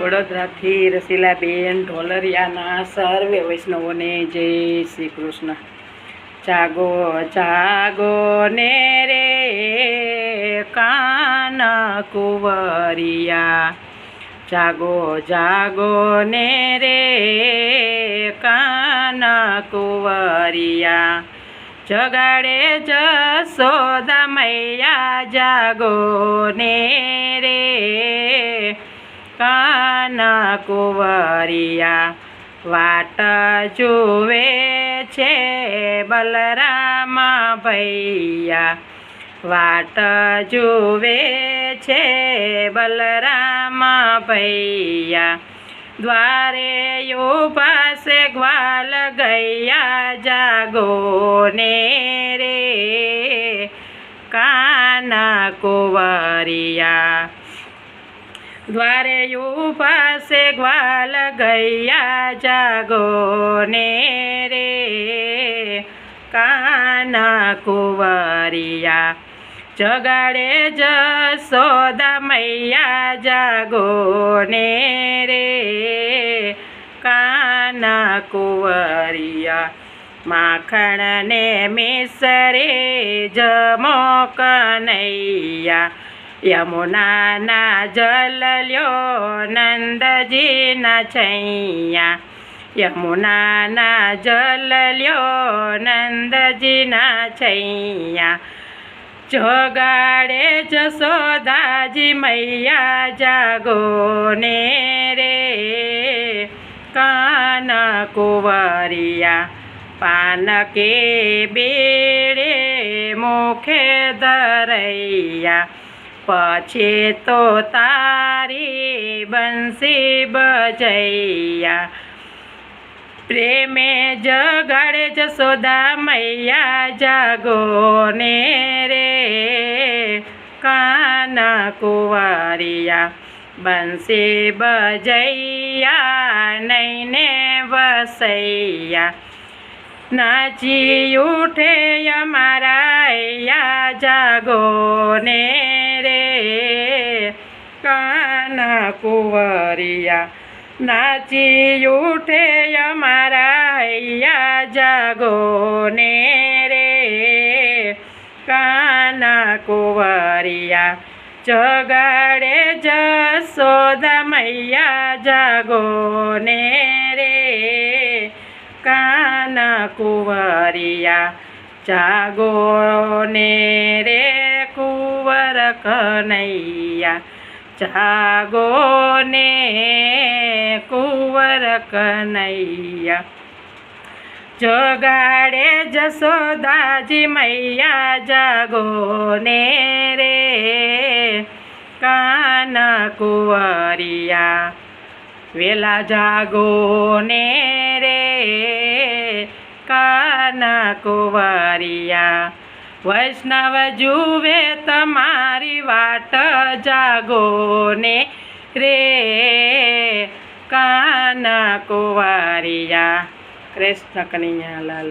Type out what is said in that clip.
વડોદરાથી રસીલાબેન ઢોલરિયાના સર્વે વૈષ્ણવોને જય શ્રી કૃષ્ણ. જાગો જાગો ને રે કાન કુંવરિયા. જાગો જાગો ને રે કાન કુંવરિયા. જગાડે જસોદા મૈયા, જાગો ને રે કાના કુંવરિયા વાટ જુએ છે બલરામા ભૈયા. વાટ જુએ છે બલરામા ભૈયા. દ્વારે પાસે ગ્વાલ ગૈયા જાગો ને રે. કાના કુંવરિયા દ્વારે પાસે ગ્વાલ ગૈયા જાગો ને રે. કાના કુંવરિયા જગાડે જસોદા મૈયા જાગો ને રે. કાના કુંવરિયા માખણ ને મિસરે જમો કનૈયા યમુનાના જલ લ્યો નંદજીના છૈયા. યમુનાના જલ લ્યો નંદજીના છૈયા. જોગાડે જસોદાજી મૈયા જાગો ને રે. કાન કુંવરિયા પાન કે બેડે મુખે ધરૈયા. પછી તો તારી બંસી બજૈયા. પ્રેમે જગાડે જસોદા મૈયા જાગો ને રે. કાના કુવારિયા બંસી બજૈયા નૈને વસૈયા. નાચી ઉઠે અમારા જાગો ને કાના કુંવરિયા, નાચી ઉઠે અમારા યા જાગો ને રે. કાના કુંવરિયા, જગાડે જસોદા મૈયા જાગો ને રે. કાના કુંવરિયા જાગો ને રે કુંવર કનૈયા જાગો ને કુંવર કનૈયા, જોગાડે જસોદાજી મૈયા જાગો ને રે કાના કુંવરિયા, વેલા જાગો ને રે કાના કુંવરિયા વૈષ્ણવ જુવે તમારી વાટ જાગો ને રે કાના કુવારિયા કૃષ્ણ કનૈયા લાલ.